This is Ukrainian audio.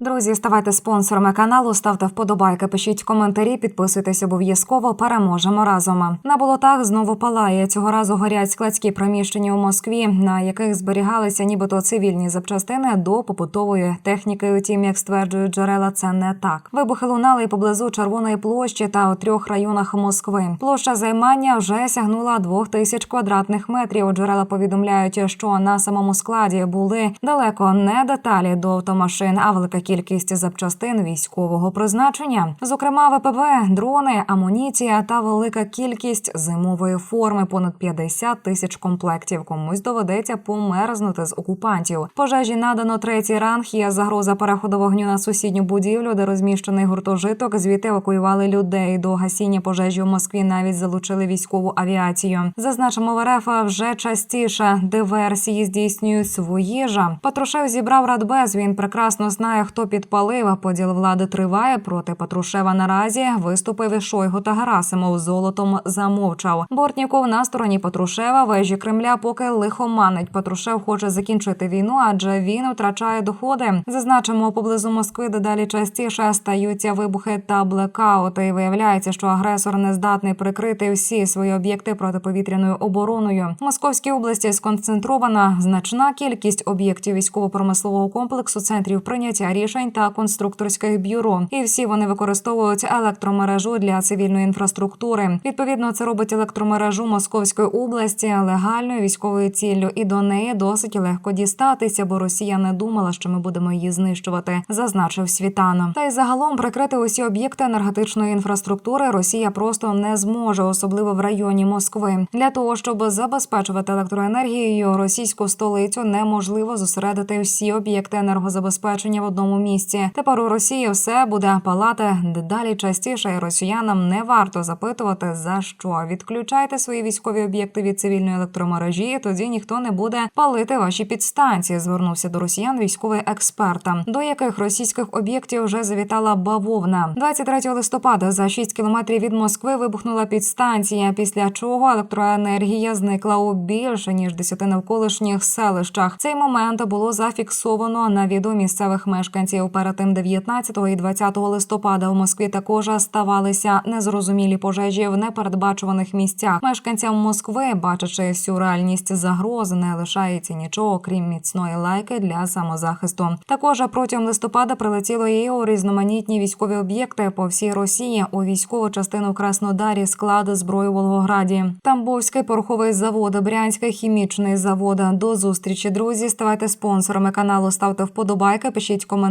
Друзі, ставайте спонсорами каналу, ставте вподобайки, пишіть коментарі, підписуйтесь обов'язково. Переможемо разом. На болотах знову палає. Цього разу горять складські приміщення у Москві, на яких зберігалися нібито цивільні запчастини до побутової техніки. Утім, як стверджують джерела, це не так. Вибухи лунали поблизу Червоної площі та у трьох районах Москви. Площа займання вже сягнула двох тисяч квадратних метрів. Джерела повідомляють, що на самому складі були далеко не деталі до автомашин, а велика кількість запчастин військового призначення, зокрема ВПВ, дрони, амуніція та велика кількість зимової форми понад 50 тисяч комплектів. Комусь доведеться померзнути з окупантів. Пожежі надано третій ранг. Є загроза переходу вогню на сусідню будівлю, де розміщений гуртожиток. Звідти евакуювали людей. До гасіння пожежі у Москві навіть залучили військову авіацію. Зазначимо, в РФ вже частіше диверсії здійснюють свої ж. Патрушев зібрав радбез. Він прекрасно знає, хто підпалив. Поділ влади триває. Проти Патрушева наразі виступив і Шойгу та Герасимов. Золотом замовчав. Бортніков на стороні Патрушева. Вежі Кремля поки лихоманить. Патрушев хоче закінчити війну, адже він втрачає доходи. Зазначимо, поблизу Москви дедалі частіше стаються вибухи та блекаути. Виявляється, що агресор не здатний прикрити всі свої об'єкти протиповітряною обороною. В Московській області сконцентрована значна кількість об'єктів військово-промислового комплексу, центрів прийняття рішень та конструкторських бюро. І всі вони використовують електромережу для цивільної інфраструктури. Відповідно, це робить електромережу Московської області легальною військовою ціллю, і до неї досить легко дістатися, бо Росія не думала, що ми будемо її знищувати, зазначив Світано. Та й загалом прикрити усі об'єкти енергетичної інфраструктури Росія просто не зможе, особливо в районі Москви. Для того щоб забезпечувати електроенергією російську столицю, неможливо зосередити всі об'єкти енергозабезпечення в одному місці. Тепер у Росії все буде палати дедалі частіше, росіянам не варто запитувати за що. Відключайте свої військові об'єкти від цивільної електромережі. Тоді ніхто не буде палити ваші підстанції. Звернувся до росіян військовий експерт, до яких російських об'єктів вже завітала бавовна. 23 листопада за 6 кілометрів від Москви вибухнула підстанція. Після чого електроенергія зникла у більше ніж 10 навколишніх селищах. Цей момент було зафіксовано на відео місцевих мешканців. Перед тим 19 і 20 листопада у Москві також ставалися незрозумілі пожежі в непередбачуваних місцях. Мешканцям Москви, бачачи всю реальність загроз, не лишається нічого, крім міцної лайки для самозахисту. Також протягом листопада прилетіло і у різноманітні військові об'єкти по всій Росії у військову частину Краснодарі, склади зброї в Волгограді, Тамбовський пороховий завод, Брянський хімічний завод. До зустрічі, друзі. Ставайте спонсорами каналу, ставте вподобайки, пишіть